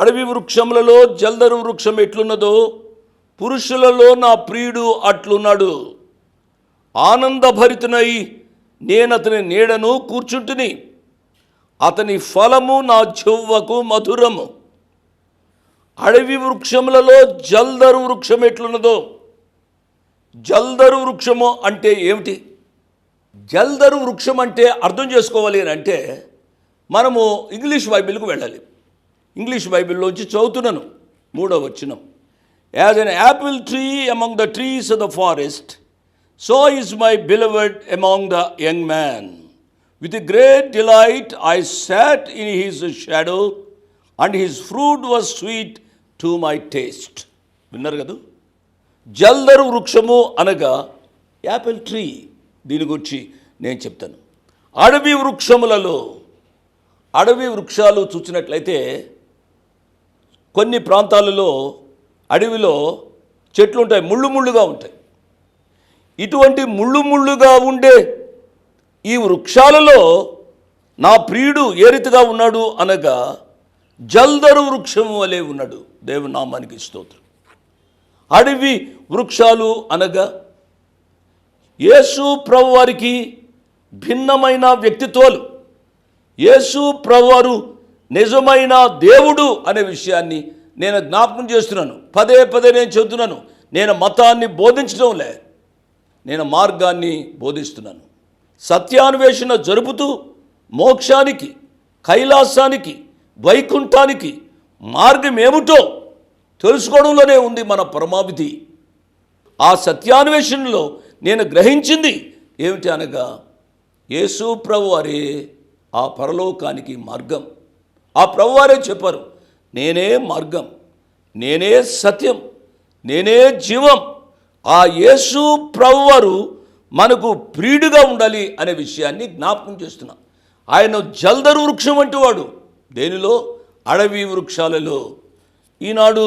అడవి వృక్షములలో జల్దరు వృక్షం ఎట్లున్నదో పురుషులలో నా ప్రియుడు అట్లున్నాడు. ఆనందభరితునై నేను అతని నీడను కూర్చుంటుని. అతని ఫలము నా చెవ్వకు మధురము. అడవి వృక్షములలో జల్దరు వృక్షం ఎట్లున్నదో జల్దరు వృక్షము అంటే ఏమిటి? జల్దరు వృక్షం అంటే అర్థం చేసుకోవాలి అని అంటే మనము ఇంగ్లీష్ బైబిల్కు వెళ్ళాలి. ఇంగ్లీష్ బైబిల్లోంచి చదువుతున్నాను. మూడో వచ్చినం as an apple tree among the trees of the forest so is my beloved among the young man with great delight I sat in his shadow and his fruit was sweet to my taste విన్నారు కదా? జల్దరు వృక్షము అనగా Apple tree. దీని గురించి నేను చెప్తాను. అడవి వృక్షములలో అడవి వృక్షాలు చూసినట్లయితే కొన్ని ప్రాంతాలలో అడవిలో చెట్లు ఉంటాయి ముళ్ళు ముళ్ళుగా ఉంటాయి. ఇటువంటి ముళ్ళు ముళ్ళుగా ఉండే ఈ వృక్షాలలో నా ప్రియుడు ఏ రీతిగా ఉన్నాడు అనగా జల్దరు వృక్షము వలె ఉన్నాడు. దేవునామానికి స్తోత్రం. అడవి వృక్షాలు అనగా యేసు ప్రభు వారికి భిన్నమైన వ్యక్తిత్వాలు. యేసు ప్రభువారు నిజమైన దేవుడు అనే విషయాన్ని నేను జ్ఞాపకం చేస్తున్నాను. పదే పదే నేను చెబుతున్నాను. నేను మతాన్ని బోధించడం లే. నేను మార్గాన్ని బోధిస్తున్నాను. సత్యాన్వేషణ జరుపుతూ మోక్షానికి కైలాసానికి వైకుంఠానికి మార్గం ఏమిటో తెలుసుకోవడంలోనే ఉంది మన పరమావిధి. ఆ సత్యాన్వేషణలో నేను గ్రహించింది ఏమిటి అనగా యేసు ప్రభువారే ఆ పరలోకానికి మార్గం. ఆ ప్రభువారే చెప్పారు నేనే మార్గం నేనే సత్యం నేనే జీవం. ఆ యేసు ప్రభువారు మనకు ప్రియుడిగా ఉండాలి అనే విషయాన్ని జ్ఞాపకం చేస్తున్నాం. ఆయన జల్దరు వృక్షం వంటి వాడు. దేనిలో? అడవి వృక్షాలలో. ఈనాడు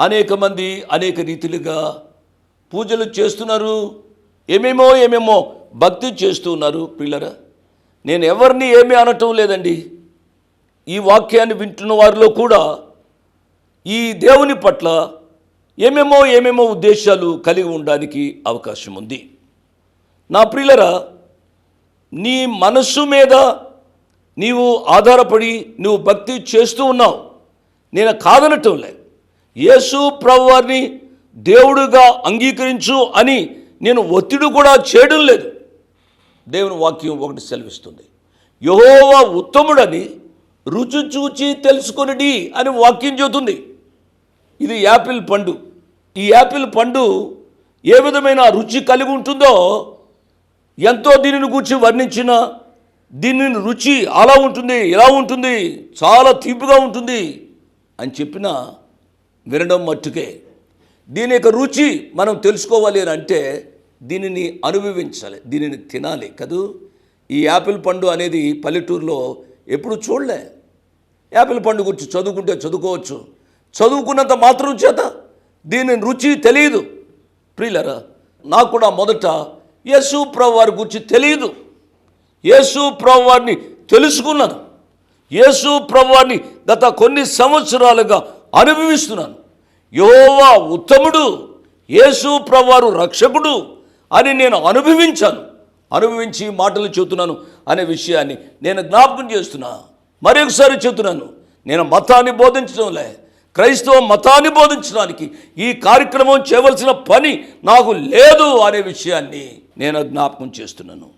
అనేక మంది అనేక రీతిలుగా పూజలు చేస్తున్నారు. ఏమేమో ఏమేమో భక్తి చేస్తున్నారు పిల్లరా నేను ఎవరిని ఏమీ అనటం లేదండి. ఈ వాక్యాన్ని వింటున్న వారిలో కూడా ఈ దేవుని పట్ల ఏమేమో ఏమేమో ఉద్దేశాలు కలిగి ఉండడానికి అవకాశం ఉంది. నా ప్రియులరా నీ మనస్సు మీద నీవు ఆధారపడి నువ్వు భక్తి చేస్తూ ఉన్నావు. నేను కాదనటం లే యేసు ప్రభువారిని దేవుడుగా అంగీకరించు అని నేను ఒత్తిడి కూడా చేయడం లేదు. దేవుని వాక్యం ఒకటి సెలవిస్తుంది. యహోవా ఉత్తముడని రుచి చూచి తెలుసుకొనిడి అని వాక్యం చెబుతుంది. ఇది యాపిల్ పండు. ఈ యాపిల్ పండు ఏ విధమైన రుచి కలిగి ఉంటుందో ఎంతో దీనిని గురించి వర్ణించిన దీనిని రుచి అలా ఉంటుంది ఇలా ఉంటుంది చాలా తీపిగా ఉంటుంది అని చెప్పిన వినడం మట్టుకే. దీని యొక్క రుచి మనం తెలుసుకోవాలి అని అంటే దీనిని అనుభవించాలి దీనిని తినాలి కదూ? ఈ యాపిల్ పండు అనేది పల్లెటూరులో ఎప్పుడు చూడలే. యాపిల్ పండు గురించి చదువుకుంటే చదువుకోవచ్చు. చదువుకున్నంత మాత్రం చేత దీని రుచి తెలియదు. ప్రియులరా నాకు కూడా మొదట యేసు ప్రభు వారి గురించి తెలియదు. యేసు ప్రభు వారిని తెలుసుకున్నాను. యేసు ప్రభు వారిని గత కొన్ని సంవత్సరాలుగా అనుభవిస్తున్నాను. యోవా ఉత్తముడు యేసు ప్రభువారు రక్షకుడు అని నేను అనుభవించాను. అనుభవించి మాటలు చెబుతున్నాను అనే విషయాన్ని నేను జ్ఞాపకం చేస్తున్నా. మరొకసారి చెబుతున్నాను నేను మతాన్ని బోధించడంలే. క్రైస్తవ మతాన్ని బోధించడానికి ఈ కార్యక్రమం చేయవలసిన పని నాకు లేదు అనే విషయాన్ని నేను జ్ఞాపకం చేస్తున్నాను.